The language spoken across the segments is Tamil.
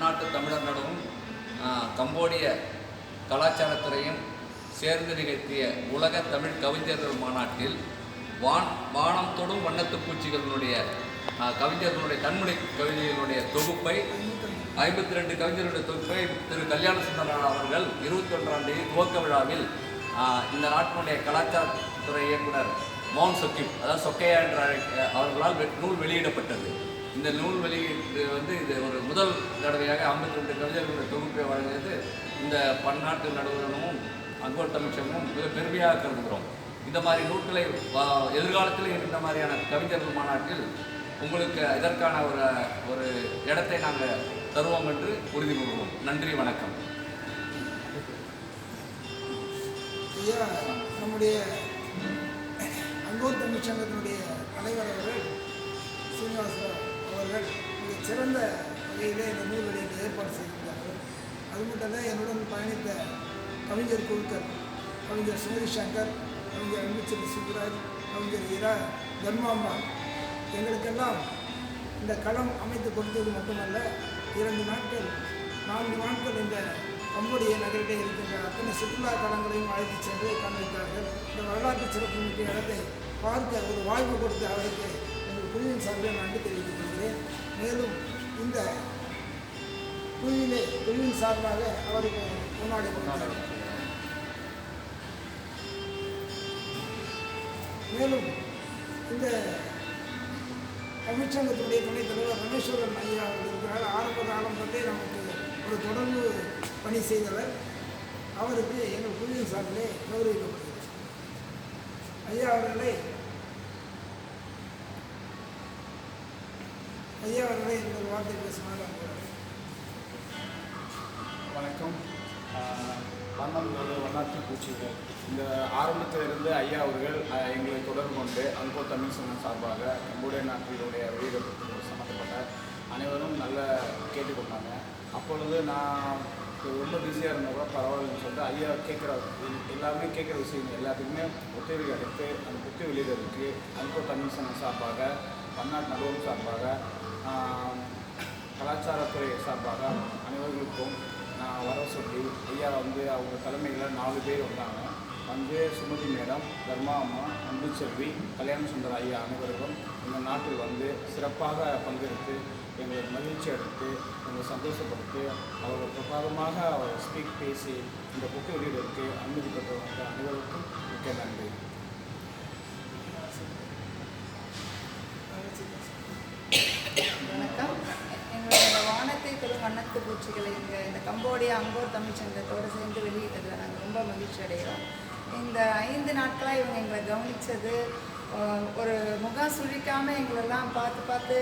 பன்னாட்டு தமிழர் நடுவும் கம்போடிய கலாச்சாரத்துறையும் சேர்ந்து நிகழ்த்திய உலக தமிழ் கவிஞர்கள் மாநாட்டில் வான் வானம் தொடும் வண்ணத்து பூச்சிகளினுடைய கவிஞர்களுடைய கண்மொழி கவிதைகளுடைய தொகுப்பை ஐம்பத்தி ரெண்டு கவிஞர்களுடைய தொகுப்பை திரு. கல்யாண சுந்தரன் அவர்கள் இருபத்தி ஒன்றாம் தேதி துவக்க விழாவில் இந்த நாட்டினுடைய கலாச்சாரத்துறை இயக்குனர் மோகன் சொக்கிப் அதாவது சொக்கையா என்ற அழைக்க- அவர்களால் நூல் வெளியிடப்பட்டது. இந்த நூல் வெளியீட்டு வந்து இது ஒரு முதல் தடவையாக ஐம்பத்தி ரெண்டு கவிஞர்களுடைய தொகுப்பை வழங்கியது இந்த பன்னாட்டு நடுவரமும் அங்கோல் தமிழ்ச்சங்கமும் மிக பெருமையாக கருதுகிறோம். இந்த மாதிரி நூல்களை வா- எதிர்காலத்தில் இந்த மாதிரியான கவிஞர்கள் மாநாட்டில் உங்களுக்கு இதற்கான ஒரு ஒரு இடத்தை நாங்கள் தருவோம் என்று உறுதி கூறுவோம். நன்றி வணக்கம். ஐயா நம்முடைய அங்கோர் தமிழ் சங்கத்தினுடைய தலைவர் அவர்கள் சீனிவாசராவ் அவர்கள் மிக சிறந்த வகையிலே இந்த நூல் வெளியீட்டு ஏற்பாடு செய்திருந்தார்கள். அது மட்டும் இல்லை என்னுடன் பயணித்த கவிஞர் குழுக்கள் கவிஞர் சுமதி சங்கர் கவிஞர் அன்புச்செல்வி சுப்ராஜ் கவிஞர் இரா தர்மாம்பா எங்களுக்கெல்லாம் இந்த களம் அமைத்து கொடுத்தது மட்டுமல்ல இரண்டு நாட்கள் நான்கு நாட்கள் இந்த கம்போடிய நகரிலே இருக்கின்ற அத்தனை சுற்றுலா தலங்களையும் அழைத்து சென்று காண்பித்தார்கள். இந்த வரலாற்று சிறப்புமிக்க இடத்தை பார்க்க ஒரு வாய்ப்பு கொடுத்த அவருக்கு எங்கள் குழுவின் சார்பில் நன்றி தெரிவிக்கிறேன் கொள்கிறேன் மேலும் இந்த குழுவிலே குழுவின் சார்பாக அவருக்கு முன்னாடி கொடுத்தார் மேலும் இந்த தமிழ்ச்சங்கத்தினுடைய துணைத் தலைவர் ரமேஸ்வரன் ஐயா அவர்கள் இருக்கிறார். ஆரம்ப காலம் தொட்டே நமக்கு ஒரு தொடர்பு பணி செய்தவர். அவருக்கு எங்கள் குழுவின் சார்பிலே கௌரவிக்கப்படுகிறது ஐயா அவர்களை ஐயா அவர்களை இந்த வார்த்தை பேசுமாறு வணக்கம். வண்ணம் ஒரு வண்ணாத்தி பூச்சிகள். இந்த ஆரம்பத்தில் இருந்து ஐயா அவர்கள் எங்களை தொடர்பு கொண்டு அன்போ தமிழ் சங்கம் சார்பாக கம்போடிய நாட்டினுடைய வெளியிடப்பட்டு சம்மந்தப்பட்ட அனைவரும் நல்ல கேட்டுக்கொண்டாங்க அப்பொழுது நான் ரொம்ப பிஸியாக இருந்தப்போ பரவாயில்லன்னு சொல்லிட்டு ஐயா கேட்குற எல்லாமே கேட்குற விஷயம் எல்லாத்துக்குமே ஒத்துழைப்பு அளித்து அந்த புத்தி வெளியிடறதுக்கு அன்போ தமிழ் சங்கம் சார்பாக பன்னாட்டு நடுவம் சார்பாக கலாச்சாரத்துறை சார்பாக அனைவர்களுக்கும் நான் வர சொல்லி ஐயா வந்து அவங்க தலைமையில் நாலு பேர் வந்தாங்க. வந்து சுமதி மேடம் தர்மா அம்மா அன்புச்செல்வி கல்யாண சுந்தர் ஐயா அனைவருக்கும் எங்கள் நாட்டில் வந்து சிறப்பாக பங்கெடுத்து எங்களை மகிழ்ச்சி அளித்து எங்களை சந்தோஷப்படுத்தி அவர்கள் பிரபாதமாக அவர் ஸ்பீக் பேசி இந்த புக்கு வெளியிடற்கு அனுமதி பெற்றவங்க அனைவருக்கும் மிக்க நன்றி. வண்ணத்து பூச்சிகளை இங்கே இந்த கம்போடியா அங்கோர் தமிழ் சங்கத்தோடு சேர்ந்து வெளியிட்டதில் நாங்கள் ரொம்ப மகிழ்ச்சி அடைகிறோம் இந்த ஐந்து நாட்களாக இவங்க எங்களை கவனித்தது ஒரு முகம் சுழிக்காமல் எங்களெல்லாம் பார்த்து பார்த்து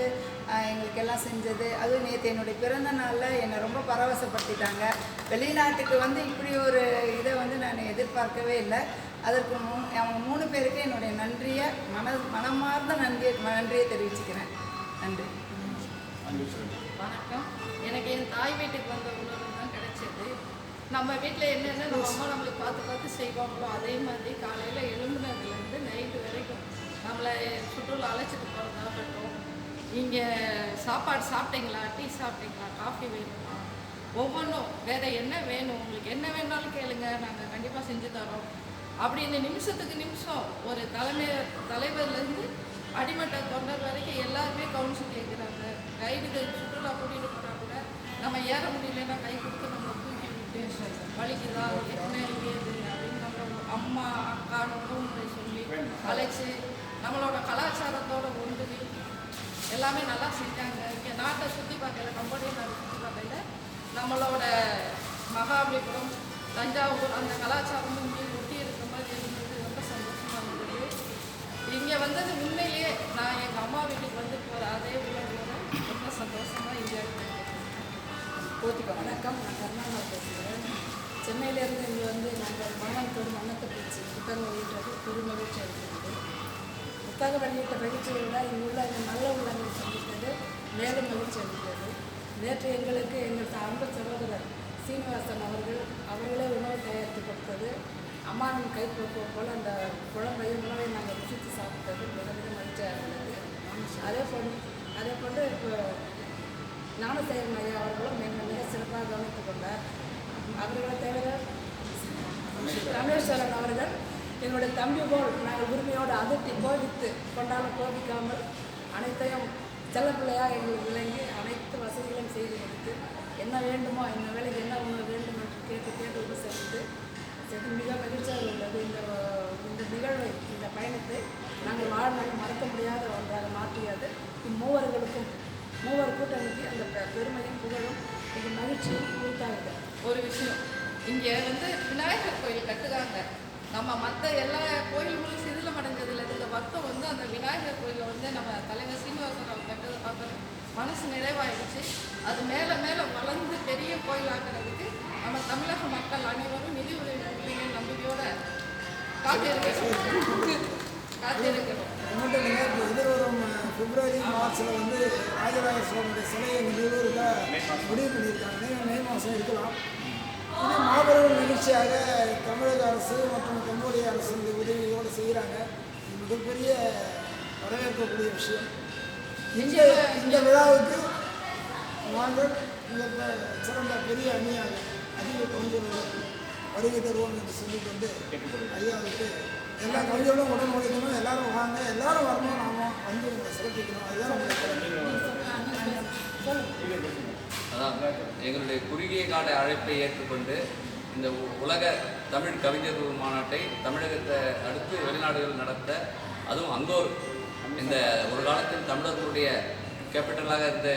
எங்களுக்கு எல்லாம் செஞ்சது. அதுவும் நேற்று என்னுடைய பிறந்த நாளில் என்னை ரொம்ப பரவசப்படுத்திட்டாங்க. வெளிநாட்டுக்கு வந்து இப்படி ஒரு இதை வந்து நான் எதிர்பார்க்கவே இல்லை. அதற்கு மூ அவங்க மூணு பேருக்கு என்னுடைய நன்றியை மன மனமார்ந்த நன்றியை நன்றியை தெரிவிச்சுக்கிறேன். நன்றி. வணக்கம். எனக்கு என் தாய் வீட்டுக்கு வந்த உணவு தான் கிடைச்சது. நம்ம வீட்டில் என்னென்ன நம்ம அம்மா நம்மளுக்கு பார்த்து பார்த்து செய்வாங்களோ அதே மாதிரி காலையில் எழும்புனதுலேருந்து நைட்டு வரைக்கும் நம்மளை சுற்றுலா அழைச்சிட்டு போகிறதாகட்டும் இங்கே சாப்பாடு சாப்பிட்டீங்களா? டீ சாப்பிட்டீங்களா? காஃபி வேணுமா? ஒவ்வொன்றும் வேறு என்ன வேணும்? உங்களுக்கு என்ன வேணாலும் கேளுங்க. நாங்கள் கண்டிப்பாக செஞ்சு தரோம். அப்படி இந்த நிமிஷத்துக்கு நிமிஷம் ஒரு தலைமை தலைவர்லேருந்து அடிமட்ட தொண்டர் வரைக்கும் எல்லா ஏற முடியலன்னா கை கொடுத்து நம்ம தூக்கி விட்டு வலிக்குதா? என்ன ஏது அப்படின்னு நம்ம அம்மா அக்கான்னு சொல்லி அழைச்சி நம்மளோட கலாச்சாரத்தோட ஒன்று எல்லாமே நல்லா செஞ்சாங்க. இங்கே நாட்டை சுற்றி பார்க்கல கம்பெனி நாட்டை சுற்றி பார்க்கல. நம்மளோட மகாபலிபுரம் தஞ்சாவூர் அந்த கலாச்சாரமும் இங்கே ஒட்டி இருக்கிற மாதிரி இருந்தது. ரொம்ப சந்தோஷமாக இருந்தது. இங்கே வந்தது உண்மையிலேயே நான் எங்கள் அம்மா சென்னையிலேருந்து இங்கே வந்து நாங்கள் மன்னத்தோடு மன்னத்தை பிடிச்சி புத்தகம் வெளியிட்டது. பெரும் மகிழ்ச்சி அளிக்கிறது. புத்தகம் வெளியிட்ட மகிழ்ச்சியை விட இங்கே உள்ள இந்த நல்ல உள்ளங்களை சந்தித்தது மேலும் மகிழ்ச்சி அளிக்கிறது. நேற்று எங்களுக்கு எங்கள் அன்பு சகோதரர் சீனிவாசன் அவர்கள் அவர்களே உணவு தயாரித்து கொடுத்தது. அம்மாவின் கைப்பக்குவம் போல் அந்த குழம்பையும் உணவை நாங்கள் ருசித்து சாப்பிட்டது. மிக மிக மகிழ்ச்சியாக இருந்தது அதே போல் அதே போன்று இப்போ ஞானசேகரன் ஐயா அவர்களும் எங்கள் முனீஸ்வரன் அவர்களை தவிர ரமேஸ்வரன் அவர்கள் என்னுடைய தம்பி போல் நாங்கள் உரிமையோடு அதட்டி கோபித்து கொண்டாலும் கோபிக்காமல் அனைத்தையும் செல்ல பிள்ளையாக எங்களுக்கு விளங்கி அனைத்து வசதிகளும் செய்து கொடுத்து என்ன வேண்டுமோ இந்த வேலைக்கு என்ன உணவு வேண்டும் என்று கேட்டு கேட்டு சேர்த்து சேர்த்து மிக மகிழ்ச்சியாக உள்ளது. இந்த இந்த நிகழ்வை இந்த பயணத்தை நாங்கள் வாழ்நாள் மறக்க முடியாது மனசு நிறைவாயிடுச்சு. அது மேலே மேலே வளர்ந்து பெரிய கோயிலாக்குறதுக்கு நம்ம தமிழக மக்கள் அனைவரும் நிதி உதவி கொடுப்பீங்கன்னு நம்பிக்கையோட காத்திருக்கிறோம். காத்திருக்கிறோம். அது மட்டும் இல்லை இப்போ எதிர்வரும் பிப்ரவரி மார்ச்சில் வந்து ராஜராஜ சோழனுடைய சிலையை எங்கள் நிறுவனத்தை முடிவு பண்ணியிருக்காங்க. மே மே மாதம் இருக்கலாம். இது மாபெரும் நிகழ்ச்சியாக தமிழக அரசு மற்றும் கம்போடிய அரசு இந்த உதவியோடு செய்கிறாங்க. மிகப்பெரிய வரவேற்கக்கூடிய விஷயம். இந்த இந்த விழாவுக்கு நாங்கள் இந்த சிறந்த பெரிய அணியாக அதிக கவிஞர்களுக்கு வருகை தருவோம் என்று சொல்லிக்கொண்டு ஐயாவுக்கு எல்லா கவிஞர்களும் உடல் உழைக்கணும் எல்லாரும் வாங்க எல்லாரும் வரணும் நாம வந்து உங்களை சிறப்பிக்கணும். அதுதான் அதான் எங்களுடைய குறுகிய கால அழைப்பை ஏற்றுக்கொண்டு இந்த உலக தமிழ் கவிஞர்கள் மாநாட்டை தமிழகத்தை அடுத்து வெளிநாடுகள் நடத்த அதுவும் அங்கோர் இந்த ஒரு காலத்தில் தமிழர்களுடைய கேபிட்டலாக இருந்த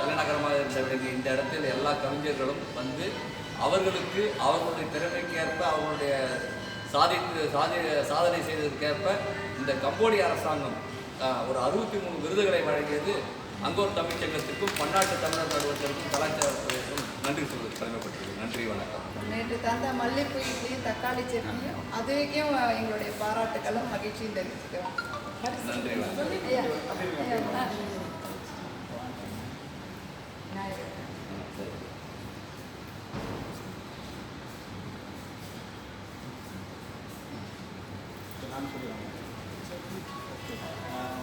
தலைநகரமாக இருந்த இந்த இடத்தில் எல்லா கவிஞர்களும் வந்து அவர்களுக்கு அவர்களுடைய திறமைக்கு ஏற்ப அவர்களுடைய சாதித்து சாதி சாதனை செய்ததற்கேற்ப இந்த கம்போடிய அரசாங்கம் ஒரு அறுபத்தி மூணு விருதுகளை வழங்கியது. அங்கோர் தமிழ்ச்சங்கத்திற்கும் பன்னாட்டு தமிழர் நடுவத்திற்கும் கலாச்சாரத்திற்கும் நன்றி சொல்வது கடமைப்பட்டிருக்கு நன்றி வணக்கம். நேற்று தந்த மல்லிகைப்பூ தக்காளி சட்னியும் அதுக்கும் எங்களுடைய பாராட்டுகளும் மகிழ்ச்சியும் தெரிவிச்சுக்கிறோம். நன்றி நான் சொல்லுவேன்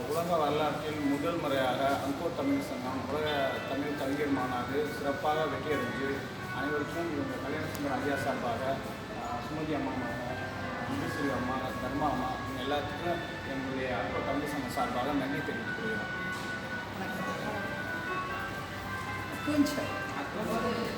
உலக வரலாற்றில் முதல் முறையாக அங்கோ தமிழ் சங்கம் உலக தமிழ் கவிஞர் மாநாடு சிறப்பாக வெற்றியடைஞ்சு அனைவருக்கும் இவங்க கல்யாண சுந்தரம் ஐயா சார்பாக சுமதி அம்மா அம்பேஸ்வரி அம்மா தர்மா அம்மா எல்லாத்துக்கும் எங்களுடைய அப்போ தமிழ் சங்கம் சார்பாக நன்றி தெரிவித்துக் கொள்கிறோம் கொஞ்சம் அதான்